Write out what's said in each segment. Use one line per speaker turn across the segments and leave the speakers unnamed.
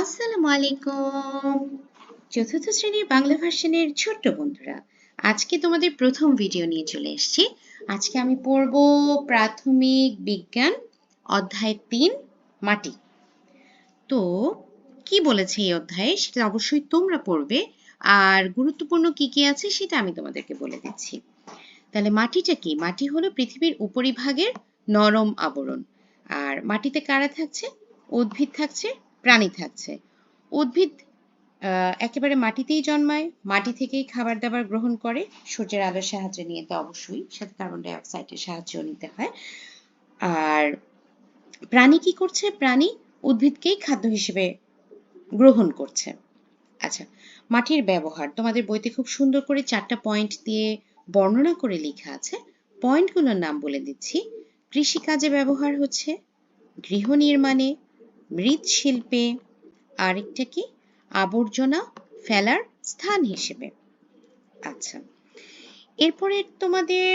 আসসালামু আলাইকুম চতুর্থ শ্রেণির বাংলা ভার্সনের ছোট্ট বন্ধুরা, আজকে তোমাদের প্রথম ভিডিও নিয়ে চলে এসেছি। আজকে আমি পড়ব প্রাথমিক বিজ্ঞান, অধ্যায় তিন, মাটি। তো, কি বলেছে এই অধ্যায়ে? সেটা অবশ্যই তোমরা পড়বে। আর গুরুত্বপূর্ণ কি কি আছে সেটা আমি তোমাদেরকে বলে দিচ্ছি। তাহলে মাটিটা কি? মাটি হলো পৃথিবীর উপরিভাগের নরম আবরণ। আর মাটিতে কারা থাকছে? উদ্ভিদ থাকছে। প্রাণী থাকছে। উদ্ভিদ একেবারে মাটিতেই জন্মায়, মাটি থেকেই খাবার দাবার গ্রহণ করে, সূর্যের আলোর সাহায্যে নিয়ে তো অবশ্যই, সাথে কার্বন ডাই অক্সাইডের সাহায্য নিতে হয়। আর প্রাণী কি করছে? প্রাণী উদ্ভিদকেই খাদ্য হিসেবে গ্রহণ করছে। আচ্ছা মাটির ব্যবহার, তোমাদের বইতে খুব সুন্দর করে চারটা পয়েন্ট দিয়ে বর্ণনা করে লেখা আছে। পয়েন্টগুলোর নাম বলে দিচ্ছি। কৃষিকাজে ব্যবহার হচ্ছে, গৃহ নির্মাণে মৃৎশিল্পে আরেকটা কি? আবর্জনা ফেলার স্থান হিসেবে। আচ্ছা এরপরে তোমাদের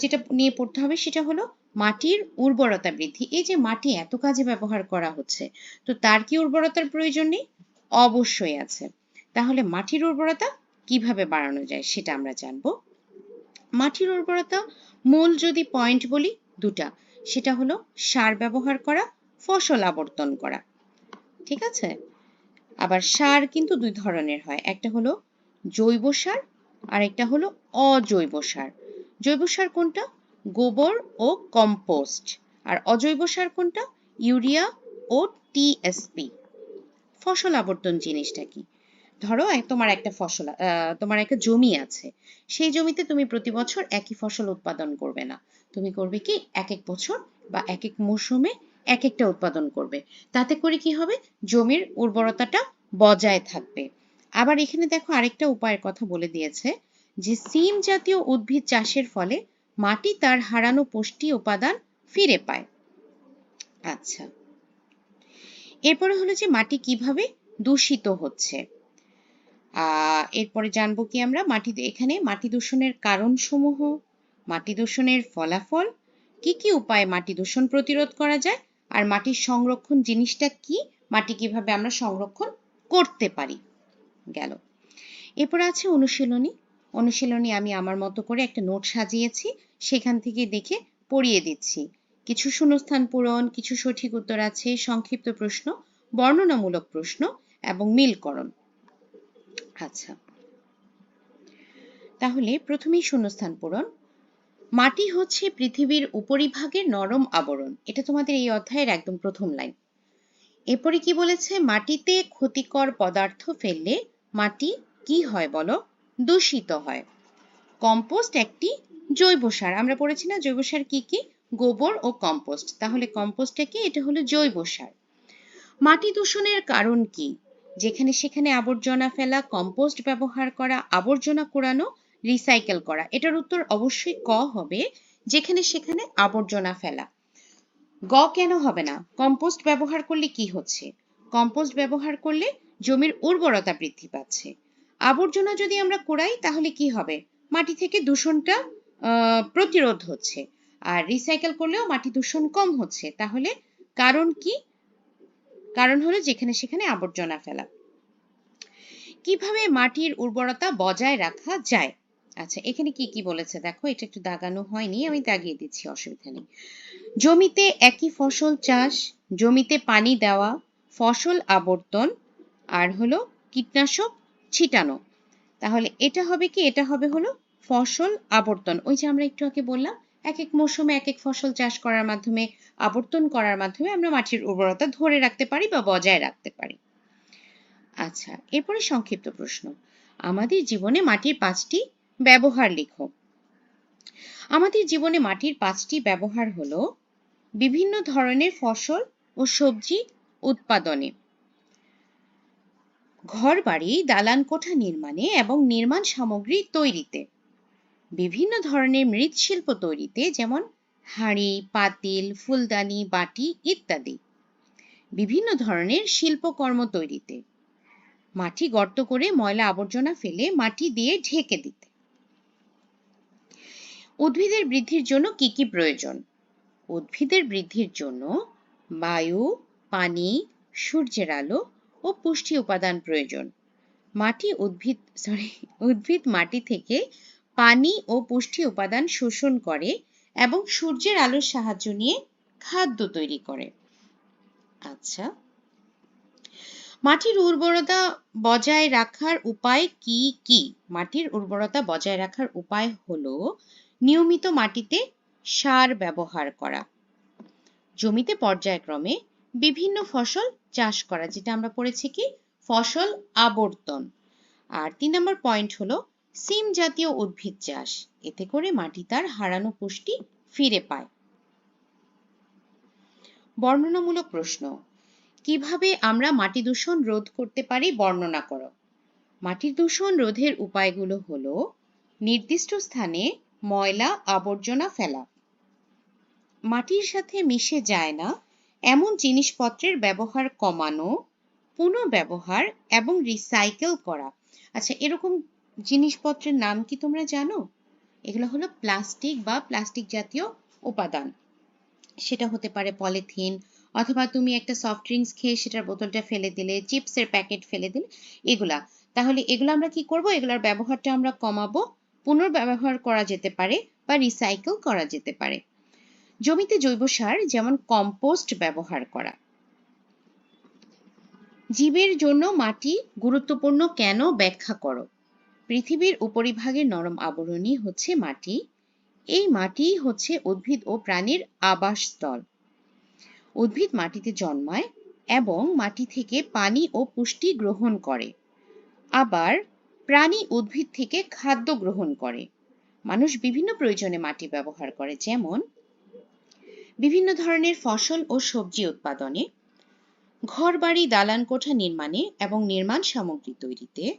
যেটা নিয়ে পড়তে হবে সেটা হলো মাটির উর্বরতা বৃদ্ধি। এই যে মাটি এত কাজে ব্যবহার করা হচ্ছে, তো তার কি উর্বরতার প্রয়োজন নেই? অবশ্যই আছে। তাহলে মাটির উর্বরতা কীভাবে বাড়ানো যায় সেটা আমরা জানব। মাটির উর্বরতা মূল যদি পয়েন্ট বলি, দুটা। সেটা হলো সার ব্যবহার করা ফসল আবর্তন করা। ঠিক আছে? আবার সার কিন্তু দুই ধরনের হয়। একটা হলো জৈব সার আর একটা হলো অজৈব সার। জৈব সার কোনটা? গোবর ও কম্পোস্ট। আর অজৈব সার কোনটা? ইউরিয়া ও টিএসপি ফসল আবর্তন জিনিসটা কি? ধরো তোমার একটা ফসল তোমার একটা জমি আছে। সেই জমিতে তুমি প্রতি বছর একই ফসল উৎপাদন করবে না। তুমি করবে কি? এক এক বছর বা এক এক মৌসুমে এক একটা উৎপাদন করবে। তাতে করে কি হবে? জমির উর্বরতাটা বজায় থাকবে। আবার এখানে দেখো আরেকটা উপায়ের কথা বলে দিয়েছে যে, সিম জাতীয় উদ্ভিদ চাষের ফলে মাটি তার হারানো পুষ্টি উপাদান ফিরে পায়। আচ্ছা। এরপরে হলো যে, মাটি কীভাবে দূষিত হচ্ছে? এরপরে জানব কি আমরা, মাটি এখানে মাটি দূষণের কারণ সমূহ মাটি দূষণের ফলাফল, কি কি উপায়ে মাটি দূষণ প্রতিরোধ করা যায় আর মাটির সংরক্ষণ জিনিসটা কি? মাটি কীভাবে আমরা সংরক্ষণ করতে পারি? গেল। এরপর আছে অনুশীলনী। অনুশীলনী আমি আমার মতো করে একটা নোট সাজিয়েছি, সেখান থেকে দেখে পড়িয়ে দিচ্ছি। কিছু শূন্যস্থান পূরণ, কিছু সঠিক উত্তর আছে, সংক্ষিপ্ত প্রশ্ন, বর্ণনামূলক প্রশ্ন এবং মিলকরণ। আচ্ছা। তাহলে প্রথমেই শূন্যস্থান পূরণ। মাটি হচ্ছে পৃথিবীর উপরিভাগের নরম আবরণ। এটা তোমাদের এই অধ্যায়ের একদম প্রথম লাইন এরপরে কি বলেছে? মাটিতে ক্ষতিকর পদার্থ ফেললে মাটি কি হয় বলো? দূষিত হয়। কম্পোস্ট একটি জৈব সার। আমরা পড়েছি না জৈব সার কি কি? গোবর ও কম্পোস্ট। তাহলে কম্পোস্টটা কি? এটা হলো জৈব সার। মাটি দূষণের কারণ কি? যেখানে সেখানে আবর্জনা ফেলা, কম্পোস্ট ব্যবহার করা, আবর্জনা কুড়ানো রিসাইকেল করা। এটার উত্তর অবশ্যই ক হবে, যেখানে সেখানে আবর্জনা ফেলা। গ কেন হবে না? কম্পোস্ট ব্যবহার করলে কি হচ্ছে? কম্পোস্ট ব্যবহার করলে জমির উর্বরতা বৃদ্ধি পাচ্ছে। আবর্জনা যদি আমরা কুড়াই, তাহলে কি হবে? মাটি থেকে দূষণটা প্রতিরোধ হচ্ছে। আর রিসাইকেল করলেও মাটি দূষণ কম হচ্ছে। তাহলে কারণ কি? কারণ হলো যেখানে সেখানে আবর্জনা ফেলা। কীভাবে মাটির উর্বরতা বজায় রাখা যায়? আচ্ছা এখানে কি কি বলেছে? দেখো, এটা একটু দাগানো হয়নি, আমি দাগিয়ে দিচ্ছি, অসুবিধা নেই। জমিতে একই ফসল চাষ, জমিতে পানি দেওয়া, ফসল আবর্তন, আর হলো কীটনাশক ছিটানো। তাহলে এটা হবে কি? এটা হবে হলো ফসল আবর্তন। ওই যে আমরা একটু আগে বললাম এক এক মৌসুমে এক এক ফসল চাষ করার মাধ্যমে, আবর্তন করার মাধ্যমে আমরা মাটির উর্বরতা ধরে রাখতে পারি বা বজায় রাখতে পারি। আচ্ছা এরপরে সংক্ষিপ্ত প্রশ্ন। আমাদের জীবনে মাটির পাঁচটি ব্যবহার লিখো। আমাদের জীবনে মাটির পাঁচটি ব্যবহার হলো, বিভিন্ন ধরনের ফসল ও সবজি উৎপাদনে ঘর বাড়ি দালান কোঠা নির্মাণে এবং নির্মাণ সামগ্রী তৈরিতে, বিভিন্ন ধরনের মৃৎশিল্প তৈরিতে যেমন হাঁড়ি, পাতিল, ফুলদানি, বাটি ইত্যাদি, বিভিন্ন ধরনের শিল্পকর্ম তৈরিতে, মাটি গর্ত করে ময়লা আবর্জনা ফেলে মাটি দিয়ে ঢেকে দিতে। উদ্ভিদের বৃদ্ধির জন্য কি কি প্রয়োজন? উদ্ভিদের বৃদ্ধির জন্য বায়ু, পানি, সূর্যের আলো ও পুষ্টি উপাদান প্রয়োজন। মাটি উদ্ভিদ সরি উদ্ভিদ মাটি থেকে পানি ও পুষ্টি উপাদান শোষণ করে এবং সূর্যের আলোর সাহায্য নিয়ে খাদ্য তৈরি করে। আচ্ছা মাটির উর্বরতা বজায় রাখার উপায় কি কি? মাটির উর্বরতা বজায় রাখার উপায় হলো নিয়মিত মাটিতে সার ব্যবহার করা। জমিতে পর্যায়ক্রমে বিভিন্ন ফসল চাষ করা, যেটা আমরা পড়েছি কি? ফসল আবর্তন। আর তিন নম্বর পয়েন্ট হলো সিম জাতীয় উদ্ভিদ চাষ। এতে করে মাটি তার হারানো পুষ্টি ফিরে পায়। বর্ণনামূলক প্রশ্ন, কীভাবে আমরা মাটি দূষণ রোধ করতে পারি বর্ণনা করো। মাটির দূষণ রোধের উপায়গুলো হলো, নির্দিষ্ট স্থানে ময়লা, আবর্জনা ফেলা। মাটির সাথে মিশে যায় না, এমন জিনিসপত্রের ব্যবহার কমানো পুনঃব্যবহার এবং রিসাইকেল করা। আচ্ছা এরকম জিনিসপত্রের নাম কি তোমরা জানো? এগুলো হলো প্লাস্টিক বা প্লাস্টিক জাতীয় উপাদান। সেটা হতে পারে পলিথিন অথবা তুমি একটা সফট ড্রিঙ্কস খেয়ে সেটার বোতলটা ফেলে দিলে চিপসের প্যাকেট ফেলে দিলে, এগুলা। তাহলে এগুলো আমরা কি করব? এগুলোর ব্যবহারটা আমরা কমাবো পুনর্ব্যবহার করা যেতে পারে বা রিসাইকেল করা যেতে পারে। জমিতে জৈব সার যেমন কম্পোস্ট ব্যবহার করা। জীবের জন্য মাটি গুরুত্বপূর্ণ কেন ব্যাখ্যা করো। পৃথিবীর উপরিভাগের নরম আবরণী হচ্ছে মাটি। এই মাটি হচ্ছে উদ্ভিদ ও প্রাণীর আবাসস্থল। উদ্ভিদ মাটিতে জন্মায় এবং মাটি থেকে পানি ও পুষ্টি গ্রহণ করে। আবার প্রাণী উদ্ভিদ থেকে খাদ্য গ্রহণ করে। মানুষ বিভিন্ন প্রয়োজনে মাটি ব্যবহার করে, যেমন বিভিন্ন ধরনের ফসল ও সবজি উৎপাদনে, ঘরবাড়ি, দালান কোঠা নির্মাণে এবং নির্মাণ সামগ্রী তৈরিতে,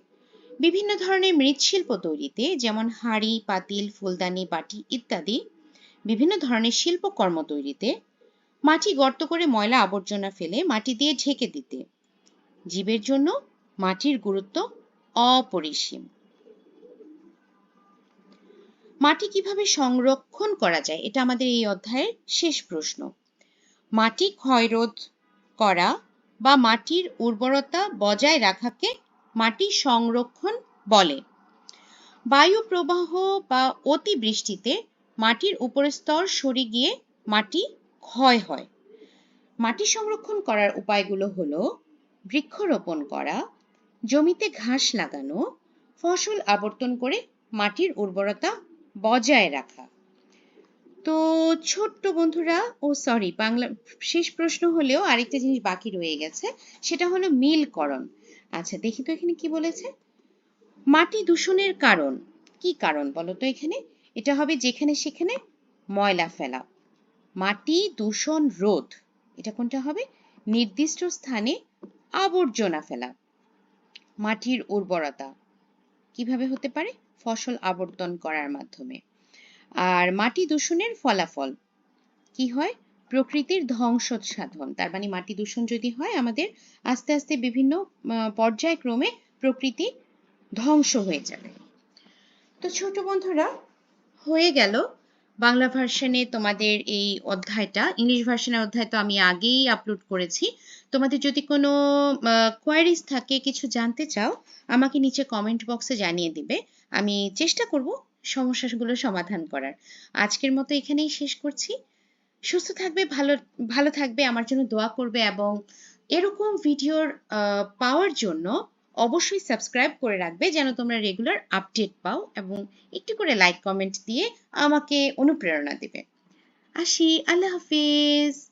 বিভিন্ন ধরনের মৃৎশিল্প তৈরিতে, যেমন হাঁড়ি, পাতিল, ফুলদানি, বাটি ইত্যাদি, বিভিন্ন ধরনের শিল্পকর্ম তৈরিতে, মাটি গর্ত করে ময়লা আবর্জনা ফেলে মাটি দিয়ে ঢেকে দিতে। জীবের জন্য মাটির গুরুত্ব অপরিসীম। মাটি কীভাবে সংরক্ষণ করা যায়, এটা আমাদের এই অধ্যায়ের শেষ প্রশ্ন। মাটি ক্ষয়রোধ করা বা মাটির উর্বরতা বজায় রাখাকে মাটি সংরক্ষণ বলে। বায়ু প্রবাহ বা অতিবৃষ্টিতে মাটির উপরের স্তর সরে গিয়ে মাটি ক্ষয় হয়। মাটি সংরক্ষণ করার উপায়গুলো হলো বৃক্ষরোপণ করা জমিতে ঘাস লাগানো, ফসল আবর্তন করে মাটির উর্বরতা বজায় রাখা। তো ছোট্ট বন্ধুরা, ও সরি বাংলা, শেষ প্রশ্ন হলেও আরেকটা জিনিস বাকি রয়ে গেছে, সেটা হলো মিলকরণ। আচ্ছা দেখি তো এখানে কি বলেছে? মাটি দূষণের কারণ, কি কারণ বলো তো এখানে? এটা হবে যেখানে সেখানে ময়লা ফেলা। মাটি দূষণ রোধ, এটা কোনটা হবে? নির্দিষ্ট স্থানে আবর্জনা ফেলা। মাটির উর্বরতা। কীভাবে হতে পারে? ফসল আবর্তন করার মাধ্যমে। আর মাটি দূষণের ফলাফল কি হয়? প্রকৃতির ধ্বংস সাধন তার মানে মাটি দূষণ যদি হয়, আমাদের আস্তে আস্তে বিভিন্ন পর্যায়ক্রমে প্রকৃতি ধ্বংস হয়ে যাবে। তো ছোট বন্ধুরা, হয়ে গেল বাংলা ভার্সনে তোমাদের এই অধ্যায়টা ইংলিশ ভার্সনের অধ্যায় তো আমি আগেই আপলোড করেছি। তোমাদের যদি কোনো কোয়ারিজ থাকে, কিছু জানতে চাও, আমাকে নিচে কমেন্ট বক্সে জানিয়ে দিবে। আমি চেষ্টা করব সমস্যাগুলো সমাধান করার। আজকের মতো এখানেই শেষ করছি। সুস্থ থাকবে, ভালো ভালো থাকবে, আমার জন্য দোয়া করবে এবং এরকম ভিডিওর পাওয়ার জন্য অবশ্যই সাবস্ক্রাইব করে রাখবে যেন তোমরা রেগুলার আপডেট পাও এবং একটু করে লাইক কমেন্ট দিয়ে আমাকে অনুপ্রেরণা দেবে। আসি, আল্লাহ হাফিজ।